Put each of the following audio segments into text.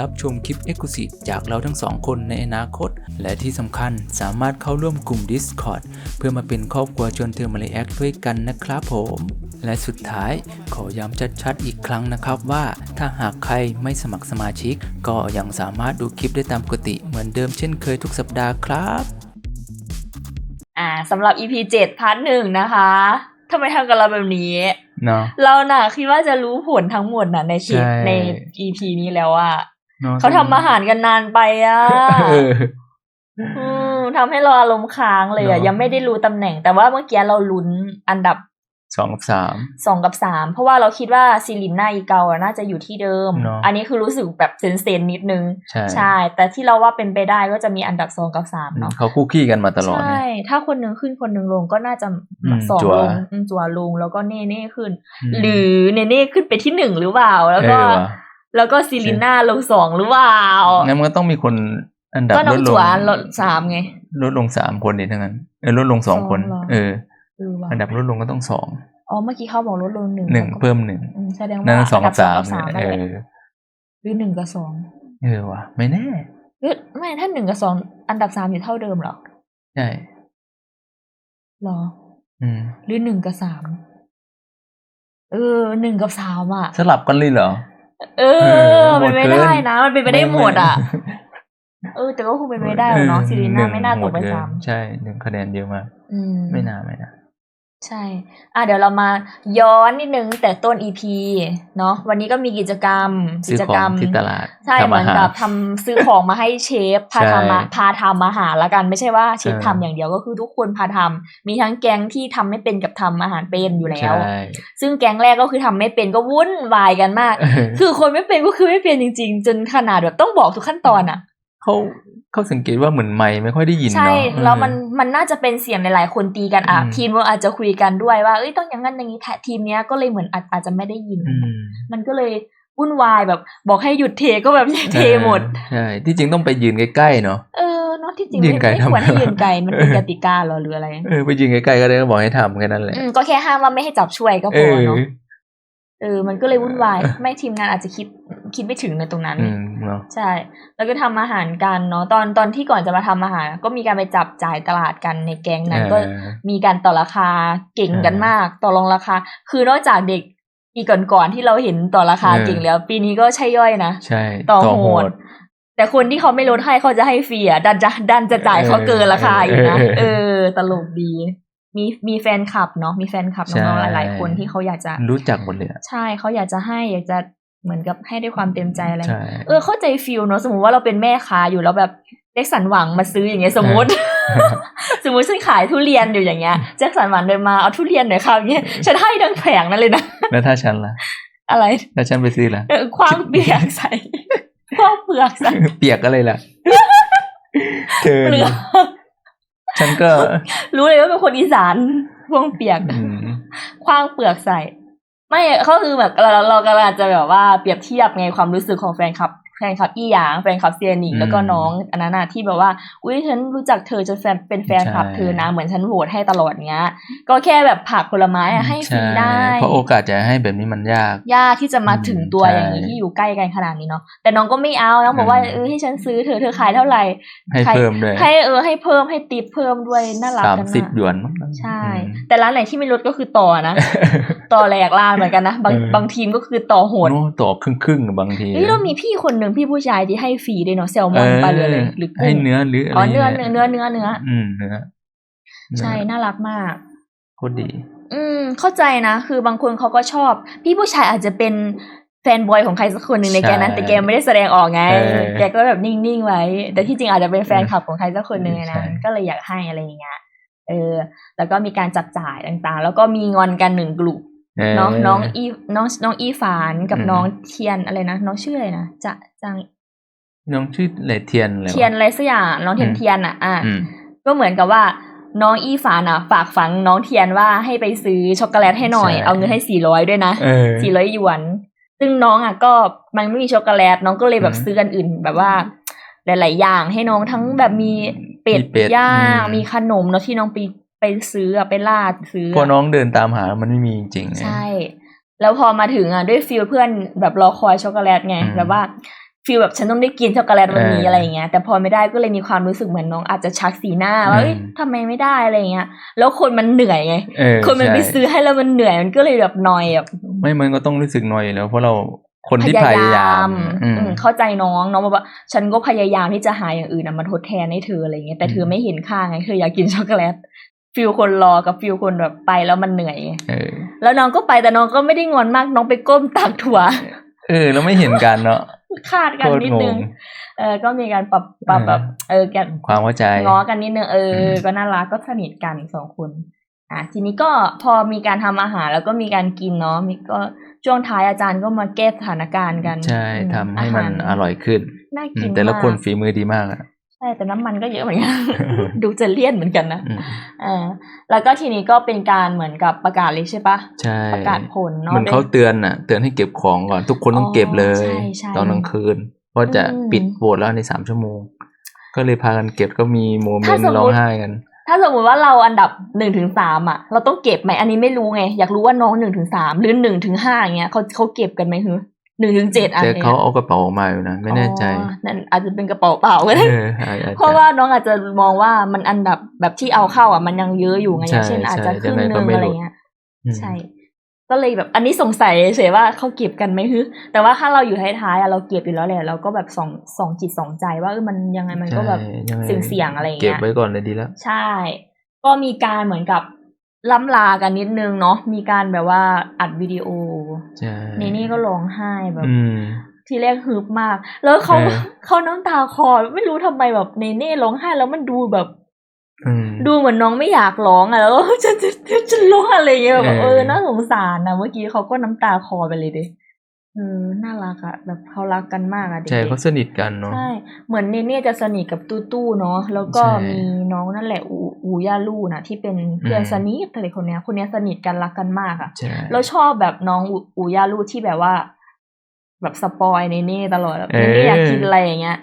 รับชมคลิป e x c l u s i v e จากเราทั้งสองคนในอนาคต และที่สำคัญสามารถเข้าร่วมกลุ่ม Discord เพื่อมาเป็นครอบครัวชวนเธอมาเลแอคด้วยกันนะครับผม และสุดท้ายขอย้ำชัดๆอีกครั้งนะครับว่า ถ้าหากใครไม่สมัครสมาชิก ก็ยังสามารถดูคลิปได้ตามปกติเหมือนเดิมเช่นเคยทุกสัปดาห์ครับอ่าสำหรับ EP 7พาร์ทหนึ่งนะคะทำไมทำกับเราแบบนี้เนาะเราน่ะคิดว่าจะรู้ผลทั้งหมดน่ะในคลิปใช่ ใน EP นี้แล้วอะ เขาทำอาหารกันนานไปอะเอออืมทำให้เราอารมณ์ค้างเลยอะเนอะยังไม่ได้รู้ตำแหน่ง แต่ว่าเมื่อกี้เราลุ้นอันดับสองกับสามสองกับสามเพราะว่าเราคิดว่าซิลินหน้าอีเกาอะน่าจะอยู่ที่เดิมเนอะอันนี้คือรู้สึกแบบเซนเซนๆนิดนึงใช่ใช่ แต่ที่เราว่าเป็นไปได้ก็จะมีอันดับสองกับสามเนาะเขาคู่ขี้กันมาตลอด ใช่เนี่ยถ้าคนหนึ่งขึ้นคนหนึ่งลงก็น่าจะอืมสองจั่วลงอืมจัวลงแล้วก็เน่เน่ขึ้นมหรือเน่เน่ขึ้นไปที่หนึ่งหรือเปล่าแล้วก็เออว่ะ แล้วก็ซิลิน่าลงสองหรือเปล่างั้นมันก็ต้องมีคนอันดับก็น้ลองดลจังวลดสามไง ลดลงสามคนดิทั้งนั้นเออลดลงสองคนสองเหรอเออเออว่ะอันดับลดลงก็ต้องสองอ๋อเมื่อกี้เขาบอกลดลงหนึ่งหนึ่งแล้วก็เพิ่มหนึ่งอืมแสดงว่านั่นสองกับสามนดับเนี่ยนั่นเอแหละอหรือหนึ่งกับสองเออว่ะไม่แน่หรือไม่ถ้าหนึ่งกับสองอันดับสามอยู่เท่าเดิมเหรอใช่เหรอ อืมหรือหนึ่งกับสามเออหนึ่งกับสามอะ สลับกันเลยเหรอ เอเอออหมเป็ดนไปเกินได้นะ มันเป็นไปได้หมดอะไม่เออ แต่ก็คงเป็นไปไม่ได้หรอกเนาะซิลิน่าไม่น่าตกไปหดเสามใช่หนึ่งคะแนนเยอะมากอืมไม่น่าไม่น่า ใช่ อะเดี๋ยวเรามาย้อนนิดนึงแต่ต้นอีพีเนาะวันนี้ก็มีกิจกรรมซื้กิอจขอกรรงมที่ตลาด ใช่ทำเหมือาอนหารกับทำซื้อของมาให้เชฟพาใช่ทำมาพาทำอาหารละกันไม่ใช่ว่าเชฟใช่ทำอย่างเดียวก็คือทุกคนพาทำมีทั้งแก๊งที่ทำไม่เป็นกับทำอาหารเป็นอยู่แล้วใช่ซึ่งแก๊งแรกก็คือทำไม่เป็นก็วุ่นวายกันมากเออคือคนไม่เป็นก็คือไม่เป็นจริง ๆ จนขนาดแบบต้องบอกทุกขั้นตอนอะ เขาเขาสังเกตว่าเหมือนไม่ไม่ค่อยได้ยินใช่เนาะแล้วมันมันน่าจะเป็นเสียงหลายๆคนตีกันอะอืมทีมเราอาจจะคุยกันด้วยว่าเอ้ยต้องอย่างนั้นอย่างนี้แททีมเนี้ยก็เลยเหมือนอาจอาจจะไม่ได้ยินอืมมันก็เลยวุ่นวายแบบบอกให้หยุดเทก็แบบเทหมดใช่ที่จริงต้องไปยืนใกล้ๆเนาะเออเนาะที่จริงยืไม่นไกลไม่ควรทำไมให้ยืนไกลมันเป็นเออกติกาเหรอหรืออะไรเออไปยืนใกล้ๆก็ได้ก็บอกให้ทำแค่นั้นแหละอืมก็แค่ห้ามว่าไม่ให้จับช่วยก็พเอออเนาะ เออ มันก็เลยวุ่นวาย ไม่ทีมงานอาจจะคิดคิดไม่ถึงในตรงนั้นอืมเนาะใช่ แล้วก็ทำอาหารกันเนาะตอนตอนที่ก่อนจะมาทำอาหาร ก็มีการไปจับจ่ายตลาดกันในแก๊งนั้น ก็เออมีการต่อราคาเก่งกันเออมาก ต่อรองราคา คือนอกจากเด็กปีก่อนๆที่เราเห็นต่อราคาเออเก่งแล้ว ปีนี้ก็ใช่ย่อยนะใช่ต่อโหดแต่คนที่เขาไม่ลดให้เขาจะให้ฟรีอะดันจะดันจะจ่ายเขาเกินราคาอีกนะเออเออตลกดี มีมีแฟนคลับเนาะมีแฟนคลับน้องๆใช่หลายๆคนที่เขาอยากจะรู้จักหมดเลยอะใช่เขาอยากจะให้อยากจะเหมือนกับให้ด้วยความเต็มใจอะไรใช่เออเข้าใจฟิลเนาะสมมติว่าเราเป็นแม่ค้าอยู่แล้วแบบแจ็คสันหวังมาซื้ออย่างเงี้ยสมมติ สมมติฉันขายทุเรียนอยู่อย่างเงี้ยแจ็คสันหวังเดินมาเอาทุเรียนหน่อยครับอย่างเงี้ยฉันให้ดังแผงนั่นเลยนะแล้วถ้าฉันล่ะ อะไรถ้าฉันไปซื้อล่ะเออคว้างเปียกใส่คว้างเปลือกใส่เปียกอะไรล่ะเธอเปลือก ฉันก็ รู้เลยว่าเป็นคนอีสานคว้างเปียกอืมคว้างเปลือกใส่ ไม่เขาคือแบบเราเราเรากำลังจะแบบว่าเปรียบเทียบไงความรู้สึกของแฟนคลับ แฟนคลับอี้หยางแฟนคลับเซียนิงแล้วก็น้องอันนั้นน่ะที่แบบว่าอุ้ยฉันรู้จักเธอจนแฟนเป็นแฟนคลับเธอนะเหมือนฉันโหวตให้ตลอดเงี้ย ก็แค่แบบผักผลไม้อะให้ฟรีใช่ได้ เพราะโอกาสจะให้แบบนี้มันยาก ยากที่จะมาถึงตัวใช่อย่างนี้ที่อยู่ใกล้กันขนาดนี้เนาะแต่น้องก็ไม่เอาน้องบอกว่าอืมเออให้ฉันซื้อเธอเธอขายเท่าไหร่ให้ใครเพิ่มด้วยให้เออให้เพิ่มให้ติปเพิ่มด้วยน่ารักสามกันสิบมากหยวนมั้งใช่อืมแต่ร้านไหนที่ไม่ลดก็คือต่อนะ ต่อแหลกลานเหมือนกันนะบางเออบางทีมก็คือต่อโหดโน้ต่อครึ่งครึ่งๆบางทีเฮ้ยเรามีพี่คนหนึ่งพี่ผู้ชายที่ให้ฟรีด้วยเนาะแซลมอนปลาเรือเลยหรือกุ้ให้เนื้อหรืออ๋อเนื้อเนื้อเนื้อเนื้อเนื้ออืมเนื้อใช่น่ารักมากโคตรดี อืม เข้าใจนะ คือบางคนเขาก็ชอบ พี่ผู้ชายอาจจะเป็นแฟนบอยของใครสักคนหนึ่งในแกนั้น แต่แกไม่ได้แสดงออกไง แกก็แบบนิ่งๆไว้ แต่ที่จริงอาจจะเป็นแฟนคลับของใครสักคนหนึ่งนนั้นใช่ก็เลยอยากให้อะไรอย่างเงี้ยเออ แล้วก็มีการจับจ่ายต่างๆ แล้วก็มีงอนกันหนึ่งกลุ่ม เออเนาะน้องอีน้องน้องอีฝานกับอืมน้องเทียนอะไรนะน้องชื่ออะไรนะจะจางน้องชื่ออะไรเทียนอะไรวะเทียนอะไรสักอย่างน้องเทียนอืมเทียนอะอะอืมก็เหมือนกับว่าน้องอีฝานอะ ฝากฝังน้องเทียนว่าให้ไปซื้อช็อกโกแลตให้หน่อยใช่เอาเงินให้สี่ร้อยด้วยนะเออสี่ร้อยหยวน ซึ่งน้องอะก็มันไม่มีช็อกโกแลตน้องก็เลยแบบอืมซื้อกันอื่นแบบว่า หลาย ๆ อย่างให้น้องทั้งแบบมีเป็ดมีเป็ดย่างอืมมีขนมเนาะที่น้องไป ไปซื้ออะไปลาดซื้อพออะน้องเดินตามหามันไม่มีจริงๆไงใช่ แล้วพอมาถึงอะด้วยฟิลเพื่อนแบบรอคอยช็อกโกแลตไงอืมแบบว่าฟิลแบบฉันต้องได้กินช็อกโกแลตวันนี้เออออะไรอย่างเงี้ยแต่พอไม่ได้ก็เลยมีความรู้สึกเหมือนน้องอาจจะชักสีหน้าว่าอืมเอ้ยทำไมไม่ได้อะไรอย่างเงี้ย แล้วคนมันเหนื่อยไงเออคนมันไปใช่ซื้อให้แล้วมันเหนื่อยมันก็เลยแบบนอยแบบไม่มันก็ต้องรู้สึกน้อยอยู่แล้วเพราะเราคนที่พยายามอืมอืมเข้าใจน้องน้องบอกว่า ฉันก็พยายามที่จะหาอย่างอื่นนะมาทดแทนให้เธออะไรเงี้ยแต่เธออืมไม่เห็นค่าไงเธออยากกินช็อกโกแลต ฟิลคนรอกับฟิลคนแบบไปแล้วมันเหนื่อยไงเออ แล้วน้องก็ไปแต่น้องก็ไม่ได้งอนมากน้องไปก้มตักถั่ว เออเราไม่เห็นกันเนาะคาดกันโคตรนิดงนึงงเออ ก็มีการปรับปรับเออแบบ เออกันความเข้าใจง้อกันนิดนึงเอออมก็น่ารักก็สนิทกันสองคน อะทีนี้ก็พอมีการทำอาหารแล้วก็มีการกินเนาะมีก็ช่วงท้ายอาจารย์ก็มาแก้สถานการณ์กัน ใช่อืทำให้มันาาอร่อยขึ้นน่าอืกิมนแต่ละมากคนฝีมือดีมากอะ ใช่แต่น้ำมันก็เยอะเหมือนกันดูจะเลี่ยนเหมือนกันนะอืมเออแล้วก็ทีนี้ก็เป็นการเหมือนกับประกาศเลยใช่ปะใช่ประกาศผลเนาะเหมือนเขาเตือนน่ะ เตือนให้เก็บของก่อนทุกคนต้องเก็บเลยอ๋อใช่ใช่ตอนกลางคืนเพราะจะอืมปิดโหวตแล้วในสามชั่วโมง ก็เลยพากันเก็บก็มีโมเมถ้านสมต์มุติร้องไห้กันถ้าสมมติว่าเราอันดับหนึ่งถึงสามอะ เราต้องเก็บไหมอันนี้ไม่รู้ไง อยากรู้ว่าน้องหนึ่งถึงสามหรือหนึ่งถึงห้าอย่างเงี้ยเขาเขาเก็บกันไหมคือ หนึ่งถึงเจ็ดอันแต่นี่ยเขาเอากระเป๋าออกมาอยู่นะ ไม่แน่ใจอ๋อนั่นอาจจะเป็นกระเป๋าเปล่าก็ได้เอออาจจะเพราะว่าน้องอาจจะมองว่ามันอันดับแบบที่เอาเข้าอะมันยังเยอะอยู่ไงใช่อย่างเช่นอาจจะใช่ครึ่งยังไงหก็นึ่งไม่อะไรหลุดเงี้ยอืมใช่ ก็เลยแบบอันนี้สงสัยเฉยๆว่าเขาเก็บกันไหมฮึแต่ว่าถ้าเราอยู่ท้ายๆอะเราเก็บอยู่แล้วแหละเราก็แบบสองสองจิตสองใจว่าเออมันยังไงมันก็แบบใช่ยังไงเสี่ยงๆอะไรอย่างเก็เงี้บยไว้ก่อนเลยดีแล้วใช่ ก็มีการเหมือนกับล่ำลากันนิดนึงเนาะมีการแบบว่าอัดวิดีโอใช่ นี่นี่ก็ร้องไห้แบบอืมทีแรกฮึบมาก แล้วเขาเออเขาน้ำตาคลอไม่รู้ทำไมแบบเนเน่ร้องไห้แล้วมันดูแบบอืมดูเหมือนน้องไม่อยากร้องอะแล้วก็จะจะจะจะร้องอะไรอย่างเงี้ยแบบเออเออน่าสงสารนะเมื่อกี้เขาก็น้ำตาคลอไปเลยดิ เออน่ารักอะแบบเขารักกันมากอะเด็กใช่ๆเขาสนิทกันเนาะใช่เหมือนเนเน่จะสนิทกับตู้ตู้เนาะแล้วก็ใช่มีน้องนั่นแหละอูอูย่าลู่นะที่เป็นเพื่อนอืมสนิทอะไรคนเนี้ย คนเนี้ยสนิทกันรักกันมากอะใช่แล้วชอบแบบน้องอูอูย่าลู่ที่แบบว่า แบบสปอยเนเน่ตลอดแบบเอเนอเน่อยากกินอะไรอย่างเงี้ย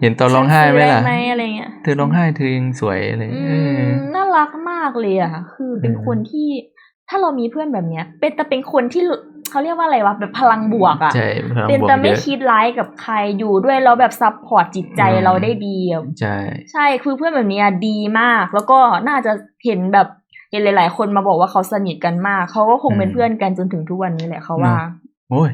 เห็นตอนร้องไห้ไหมล่ะฉันซื้อด้ไหมอะไรเงี้ยเธอร้องไห้เธอยังสวยเลยอืเออมน่ารักมากเลยอะคือเป็นอืมคนที่ถ้าเรามีเพื่อนแบบเนี้ย เป็นแต่เป็นคนที่ เขาเรียกว่าอะไรวะแบบพลังบวกอะใช่พลังเป็นบวกแต่ไม่เยอะคิดร้ายกับใครอยู่ด้วยเราแบบซัพพอร์ตจิตใจอืมเราได้ดีอะใช่ใช่คือเพื่อนแบบเนี้ยดีมาก แล้วก็น่าจะเห็นแบบเห็นหลาย ๆ คนมาบอกว่าเขาสนิทกันมาก เขาก็คงเป็นอืมเพื่อนกันจนถึงทุกวันนี้แหละเขาว่าเนอะโอ้ย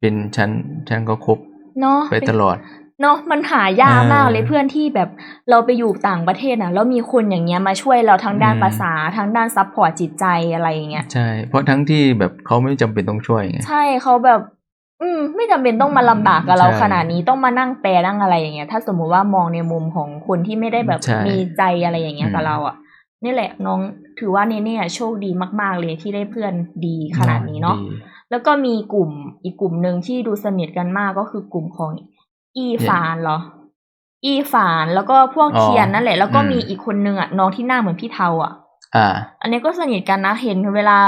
เป็นฉันฉันก็คบเนาะไปตลอด เนาะมันหายากเออมากเลยเพื่อนที่แบบเราไปอยู่ต่างประเทศนะแล้วมีคนอย่างเงี้ยมาช่วยเราทั้งด้านอืมภาษาทั้งด้านซัพพอร์ตจิตใจอะไรอย่างเงี้ยใช่ เพราะทั้งที่แบบเขาไม่จำเป็นต้องช่วยไงใช่เขาแบบ อืม ไม่จำเป็นต้องมาลำบากกับเราใช่ขนาดนี้ต้องมานั่งแปลนั่งอะไรอย่างเงี้ยถ้าสมมุติว่ามองในมุมของคนที่ไม่ได้แบบใช่มีใจอะไรอย่างเงี้ยอืมกับเราอะนี่แหละน้องถือว่าเนเน่อะโชคดีมาก ๆ เลยที่ได้เพื่อนดีขนาดนี้เนาะดีแล้วก็มีกลุ่มอีกกลุ่มหนึ่งที่ดูสนิทกันมากก็คือกลุ่มของ อีฟานเหรอ อีฟานแล้วก็พวกอ๋อเทียนนั่นแหละ แล้วก็อืมมีอีกคนนึงอะน้องที่หน้าเหมือนพี่เทาอะ อ่า อันนี้ก็สนิทกันนะเห็นเวลา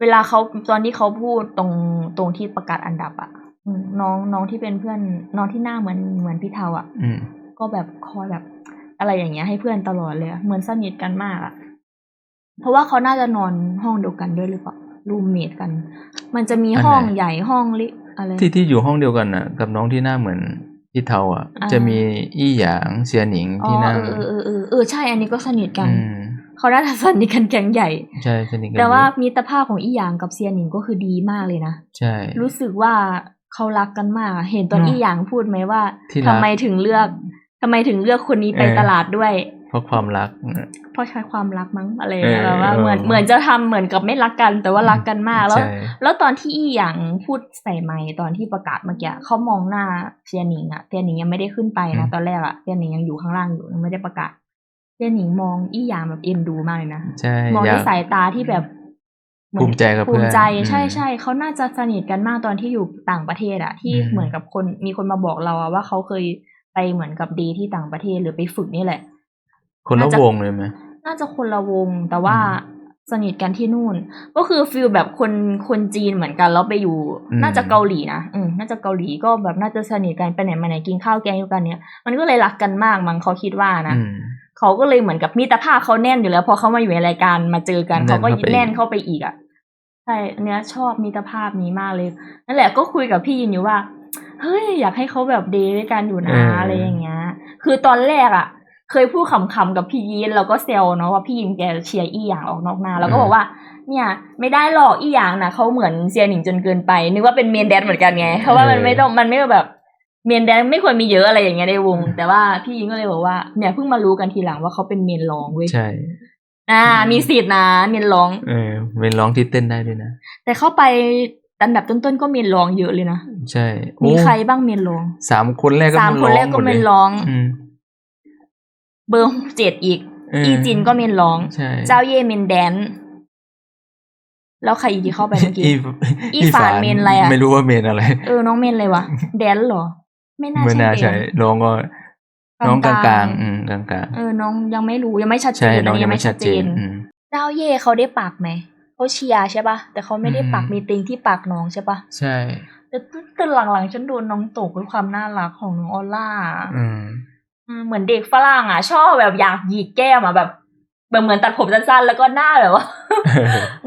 เวลาเขาตอนที่เขาพูดตรงตรงที่ประกาศอันดับอะอืมน้องน้องที่เป็นเพื่อนน้องที่หน้าเหมือนเหมือนพี่เทาอะอืมก็แบบคอยแบบ อะไรอย่างเงี้ยให้เพื่อนตลอดเลยอะเหมือนสนิทกันมากอะเพราะว่าเขาน่าจะนอนห้องเดียวกันด้วยหรือเปล่ารูมเมทกัน มันจะมีห้องอันไหนใหญ่ห้องลิ อะไรที่ที่อยู่ห้องเดียวกันน่ะ กับน้องที่หน้าเหมือนพี่เทาอะอ่าจะมีอี้หยางเซียหนิงอ๋อที่หน้าเออเออเออเออใช่อันนี้ก็สนิทกันอืมเขาน่าจะสนิทกันแก๊งใหญ่ใช่สนิทกันแต่ว่าเยอะมิตรภาพของอีหยางกับเซียหนิงก็คือดีมากเลยนะใช่ รู้สึกว่าเขารักกันมากอะเห็นตอนเนอะอีหยางพูดไหมว่าที่รักทำไมถึงเลือกทำไมถึงเลือกคนนี้ไปเออตลาดด้วย เพราะความรัก เพราะใช้ความรักมั้งอะไรอย่างเงี้ยเออแบบว่าเหมือนเออเหมือนจะทำเหมือนกับไม่รักกัน แต่ว่ารักกันมากแล้วใช่แล้วตอนที่อีหยางพูดใส่ไมค์ตอนที่ประกาศเมื่อกี้เขามองหน้าเซียหนิงอะเซียหนิงยังไม่ได้ขึ้นไปนะตอนแรกอะเซียหนิงยังอยู่ข้างล่างอยู่ยังไม่ได้ประกาศเจยนหนิงมองอี้หยางแบบเอ็นดูมากเลยนะใช่มองอด้ยาวยกสายตาที่แบบเหอนภูมิใจกับเพื่อนภูมิใจอืมใช่ใช่เขาน่าจะสนิทกันมากตอนที่อยู่ต่างประเทศอะที่อืมเหมือนกับคนมีคนมาบอกเราอะว่าเขาเคยไปเหมือนกับเดย์ที่ต่างประเทศหรือไปฝึกนี่แหละ คนละน่าจะวงเลยไหมน่าจะคนละวงแต่ว่าอืมสนิทกันที่นู่น ก็คือฟิลแบบคนคนจีนเหมือนกันแล้วไปอยู่อืมน่าจะเกาหลีนะอืมน่าจะเกาหลีก็แบบน่าจะสนิทกันไปไหนมาไหนกินข้าวแกงด้วยกันเนี่ยมันก็เลยรักกันมากมั้งเขาคิดว่านะอืมเขาก็เลยเหมือนกับมิตรภาพเขาแน่นอยู่แล้วพอเขามาอยู่ในรายการมาเจอกันแน่นเขาก็เข้าไปอีกแน่นเข้าไปอีกอะใช่อันเนี้ยชอบมิตรภาพนี้มากเลยนั่นแหละก็คุยกับพี่ยินอยู่ว่าเฮ้ยอยากให้เขาแบบเดทด้วยกันอยู่นะอะไรอย่างเงี้ย คือตอนแรกอะ เคยพูดขำๆกับพี่ยินเราก็เซลเนาะว่าพี่ยินแกเชียร์อี้หยางออกนอกหน้าแล้วก็บอกว่าเนี่ยไม่ได้หรอกอี้หยางนะเขาเหมือนเซียหนิงจนเกินไป นึกว่าเป็นเมนแดนเหมือนกันไงเพราะว่ามันไม่ต้องมันไม่แบบเมนแดนไม่ควรมีเยอะอะไรอย่างเงี้ยในวง แต่ว่าพี่ยิงก็เลยบอกว่าเนี่ยเพิ่งมารู้กันทีหลังว่าเขาเป็นเมนรองเว้ยใช่ อ่า มีสิทธิ์นะเมนรอง เออเป็นร้องที่เต้นได้ด้วยนะ แต่เข้าไปอันดับต้นๆก็เมนรองเยอะเลยนะใช่ มีโอ้ใครบ้างเมนรองสามคนแรกก็สามคนแรกก็หดเมลยนรองอืม เบอร์เจ็ดอีกเอออีจินก็เมนรองใช่เจ้าเย่เมนแดน แล้วใครอีกที่เข้าไปเมื่อกี้ อีอีฝานเมนอะไรอะไม่รู้ว่าเมนอะไร เออ น้องเมนอะไรวะ แดนเหรอ ไม่น่าไม่น่าใช่ใช่แดนน้องก็กลางๆน้องกลางๆ อืมกลางเออ น้องยังไม่รู้ยังไม่ชัดๆเจใช่นน้องอันนี้ยังไม่ชัดเจนอืมเจ้าเย่เขาได้ปักไหมเขาเชียร์ใช่ปะแต่เขาไม่ได้ปักอืมมีติงที่ปักน้องใช่ปะใช่แต่แต่หลังๆฉันโดนน้องตกด้วยความน่ารักของน้องออลล่า อืมอืม เหมือนเด็กฝรั่งอะ ชอบแบบอยากหยิกแก้มอะแบบแบบเหมือนตัดผมสั้นๆ แล้วก็หน้าแบบว่า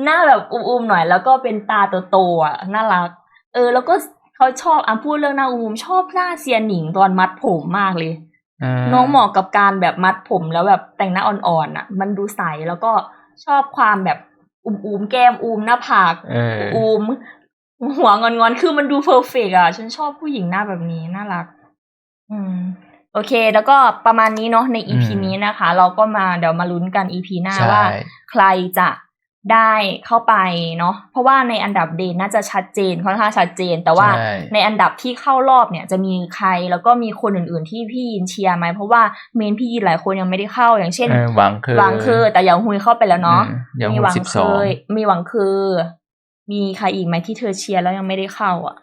หน้าแบบอุ้มๆหน่อย แล้วก็เป็นตาโตๆอะน่ารัก เออ แล้วก็เขาชอบอะพูดเรื่องหน้าอุ้มชอบหน้าเซียนหนิงตอนมัดผมมากเลยาน้องเหมาะกับการแบบมัดผมแล้วแบบแต่งหน้าอ่อนๆอะ มันดูใสแล้วก็ชอบความแบบอุ้มๆแก้มอุ้มหน้าผากเอออุ้มหัวงอนๆคือมันดูเพอร์เฟกอะ ฉันชอบผู้หญิงหน้าแบบนี้น่ารัก อืม โอเค แล้วก็ประมาณนี้เนาะในอีพีอืมนี้นะคะ เราก็มาเดี๋ยวมาลุ้นกันอีพีหน้าใช่ว่า ใครจะได้เข้าไปเนาะเพราะว่าในอันดับเดนน่าจะชัดเจนค่อนข้างชัดเจน แต่ว่าใช่ในอันดับที่เข้ารอบเนี่ยจะมีใครแล้วก็มีคนอื่น ๆ ที่พี่ยินเชียร์ไหมเพราะว่าเมนพี่ยินหลายคนยังไม่ได้เข้าอย่างเช่นเออหวังคือหวังคือแต่ยังฮุยเข้าไปแล้วเนาะอืมหวังมีฮุยหวังสิบสเคองยมีหวังคือ มีใครอีกไหมที่เธอเชียร์แล้วยังไม่ได้เข้าอะ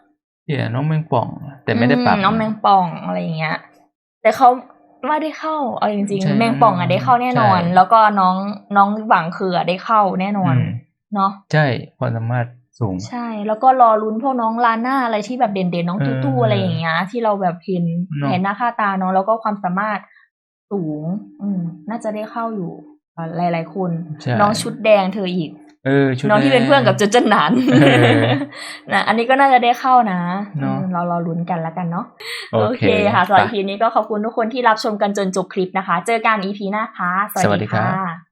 เดี๋ยวน้องแมงป่อง แต่ไม่ได้ปักอืน้องแมงป่องอะไรอย่างเงี้ย แต่เขาไม่ได้เข้าเอาจริงใช่ๆแมงป่องอะได้เข้าแน่นอนใช่แล้วก็น้องน้องหวังคืออะได้เข้าแน่นอนอืมเนาะใช่ความสามารถสูง ใช่ แล้วก็รอลุ้นพวกน้องลาน่าอะไรที่แบบเด่นๆน้องเออตู้ๆอะไรอย่างเงี้ยที่เราแบบเห็นเนอะเห็นหน้าค่าตาเนาะแล้วก็ความสามารถสูง อืม น่าจะได้เข้าอยู่หลายๆคนใช่น้องชุดแดงเธออีกเออชุด น้องที่เป็นเพื่อนกับเจนเจนหนานเออนะอันนี้ก็น่าจะได้เข้านะเนอะอืมเรารอลุ้นกันแล้วกันเนาะโอโอเคเคค่ะสำหรับไปทีนี้ก็ขอบคุณทุกคนที่รับชมกันจนจบคลิปนะคะ เจอกัน EP หน้าค่ะ สวัสดีครับค่ะ